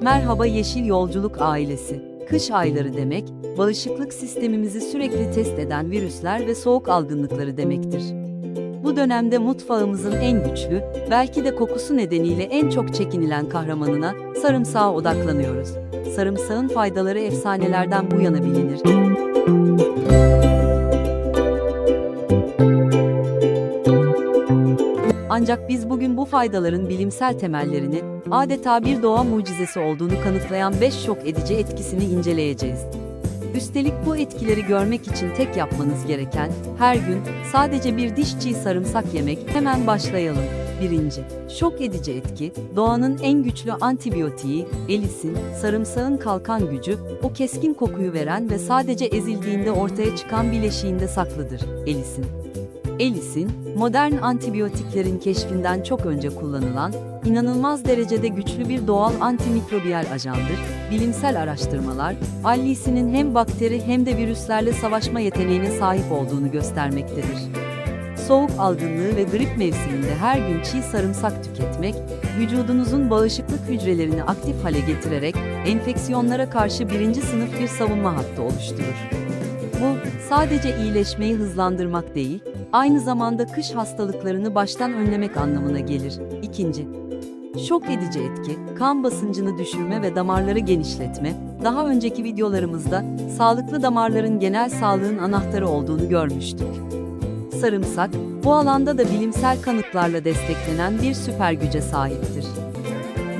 Merhaba Yeşil Yolculuk ailesi. Kış ayları demek, bağışıklık sistemimizi sürekli test eden virüsler ve soğuk algınlıkları demektir. Bu dönemde mutfağımızın en güçlü, belki de kokusu nedeniyle en çok çekinilen kahramanına, sarımsağa odaklanıyoruz. Sarımsağın faydaları efsanelerden bu yana bilinir. Ancak biz bugün bu faydaların bilimsel temellerini, adeta bir doğa mucizesi olduğunu kanıtlayan 5 şok edici etkisini inceleyeceğiz. Üstelik bu etkileri görmek için tek yapmanız gereken, her gün sadece bir diş çiğ sarımsak yemek, hemen başlayalım. Birinci, şok edici etki, doğanın en güçlü antibiyotiği, elisin, sarımsağın kalkan gücü, o keskin kokuyu veren ve sadece ezildiğinde ortaya çıkan bileşiğinde saklıdır, elisin. Elisin, modern antibiyotiklerin keşfinden çok önce kullanılan, inanılmaz derecede güçlü bir doğal antimikrobiyal ajandır. Bilimsel araştırmalar, allisinin hem bakteri hem de virüslerle savaşma yeteneğine sahip olduğunu göstermektedir. Soğuk algınlığı ve grip mevsiminde her gün çiğ sarımsak tüketmek, vücudunuzun bağışıklık hücrelerini aktif hale getirerek enfeksiyonlara karşı birinci sınıf bir savunma hattı oluşturur. Bu, sadece iyileşmeyi hızlandırmak değil, aynı zamanda kış hastalıklarını baştan önlemek anlamına gelir. İkinci, şok edici etki, kan basıncını düşürme ve damarları genişletme. Daha önceki videolarımızda sağlıklı damarların genel sağlığın anahtarı olduğunu görmüştük. Sarımsak, bu alanda da bilimsel kanıtlarla desteklenen bir süper güce sahiptir.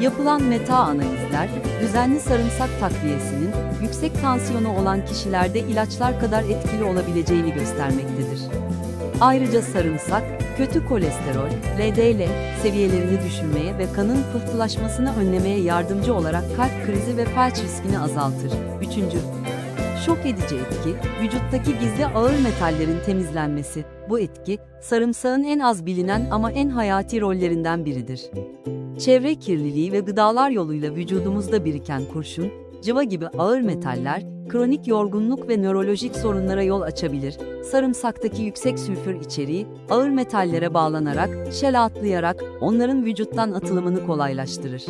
Yapılan meta analizler, düzenli sarımsak takviyesinin yüksek tansiyonu olan kişilerde ilaçlar kadar etkili olabileceğini göstermektedir. Ayrıca sarımsak, kötü kolesterol, LDL seviyelerini düşürmeye ve kanın pıhtılaşmasını önlemeye yardımcı olarak kalp krizi ve felç riskini azaltır. Üçüncü, Şok edici etki, vücuttaki gizli ağır metallerin temizlenmesi. Bu etki, sarımsağın en az bilinen ama en hayati rollerinden biridir. Çevre kirliliği ve gıdalar yoluyla vücudumuzda biriken kurşun, cıva gibi ağır metaller, kronik yorgunluk ve nörolojik sorunlara yol açabilir. Sarımsaktaki yüksek sülfür içeriği, ağır metallere bağlanarak, şel atlayarak onların vücuttan atılımını kolaylaştırır.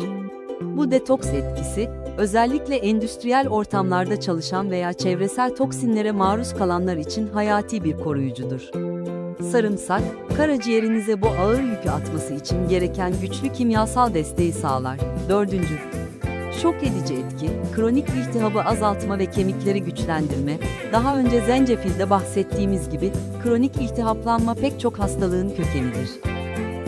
Bu detoks etkisi, özellikle endüstriyel ortamlarda çalışan veya çevresel toksinlere maruz kalanlar için hayati bir koruyucudur. Sarımsak, karaciğerinize bu ağır yükü atması için gereken güçlü kimyasal desteği sağlar. Dördüncü, Şok edici etki, kronik iltihabı azaltma ve kemikleri güçlendirme. Daha önce zencefilde bahsettiğimiz gibi, kronik iltihaplanma pek çok hastalığın kökenidir.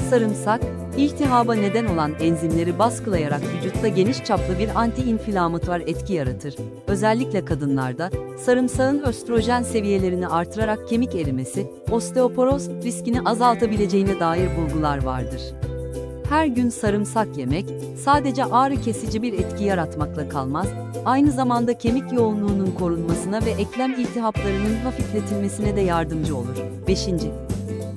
Sarımsak, iltihaba neden olan enzimleri baskılayarak vücutta geniş çaplı bir anti-inflamatuar etki yaratır. Özellikle kadınlarda, sarımsağın östrojen seviyelerini artırarak kemik erimesi, osteoporoz riskini azaltabileceğine dair bulgular vardır. Her gün sarımsak yemek, sadece ağrı kesici bir etki yaratmakla kalmaz, aynı zamanda kemik yoğunluğunun korunmasına ve eklem iltihaplarının hafifletilmesine de yardımcı olur. 5.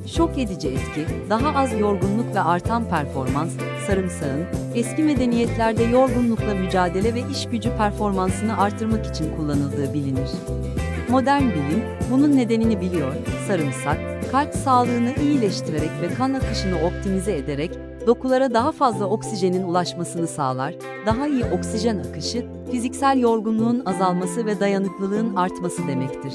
Şok edici etki, daha az yorgunluk ve artan performans, sarımsağın, eski medeniyetlerde yorgunlukla mücadele ve iş gücü performansını artırmak için kullanıldığı bilinir. Modern bilim, bunun nedenini biliyor, sarımsak, kalp sağlığını iyileştirerek ve kan akışını optimize ederek, dokulara daha fazla oksijenin ulaşmasını sağlar, daha iyi oksijen akışı, fiziksel yorgunluğun azalması ve dayanıklılığın artması demektir.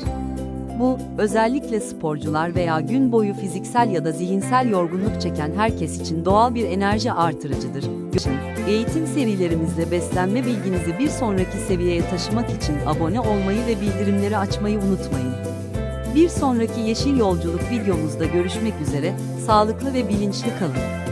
Bu, özellikle sporcular veya gün boyu fiziksel ya da zihinsel yorgunluk çeken herkes için doğal bir enerji artırıcıdır. Eğitim serilerimizde beslenme bilginizi bir sonraki seviyeye taşımak için abone olmayı ve bildirimleri açmayı unutmayın. Bir sonraki Yeşil Yolculuk videomuzda görüşmek üzere, sağlıklı ve bilinçli kalın.